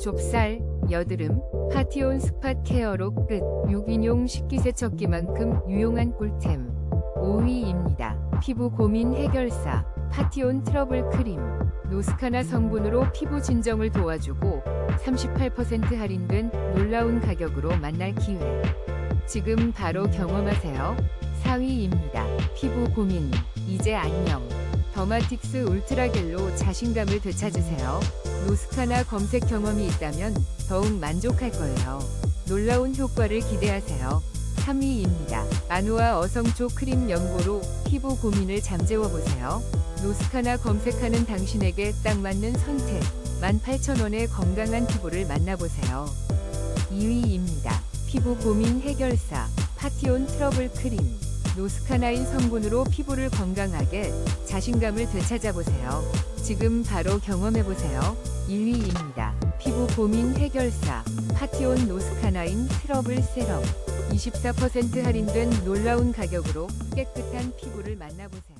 좁쌀, 여드름, 파티온 스팟 케어로 끝. 유기용 식기세척기만큼 유용한 꿀템. 5위입니다. 피부 고민 해결사. 파티온 트러블 크림. 노스카나 성분으로 피부 진정을 도와주고 38% 할인된 놀라운 가격으로 만날 기회. 지금 바로 경험하세요. 4위입니다. 피부 고민. 이제 안녕. 더마틱스 울트라겔로 자신감을 되찾으세요. 노스카나 검색 경험이 있다면 더욱 만족할 거예요. 놀라운 효과를 기대하세요. 3위입니다. 아노아 어성초 크림 연고로 피부 고민을 잠재워보세요. 노스카나 검색하는 당신에게 딱 맞는 선택. 18,000원의 건강한 피부를 만나보세요. 2위입니다. 피부 고민 해결사 파티온 트러블 크림 노스카나인 성분으로 피부를 건강하게 자신감을 되찾아보세요. 지금 바로 경험해보세요. 1위입니다. 피부 고민 해결사 파티온 노스카나인 트러블 세럼 24% 할인된 놀라운 가격으로 깨끗한 피부를 만나보세요.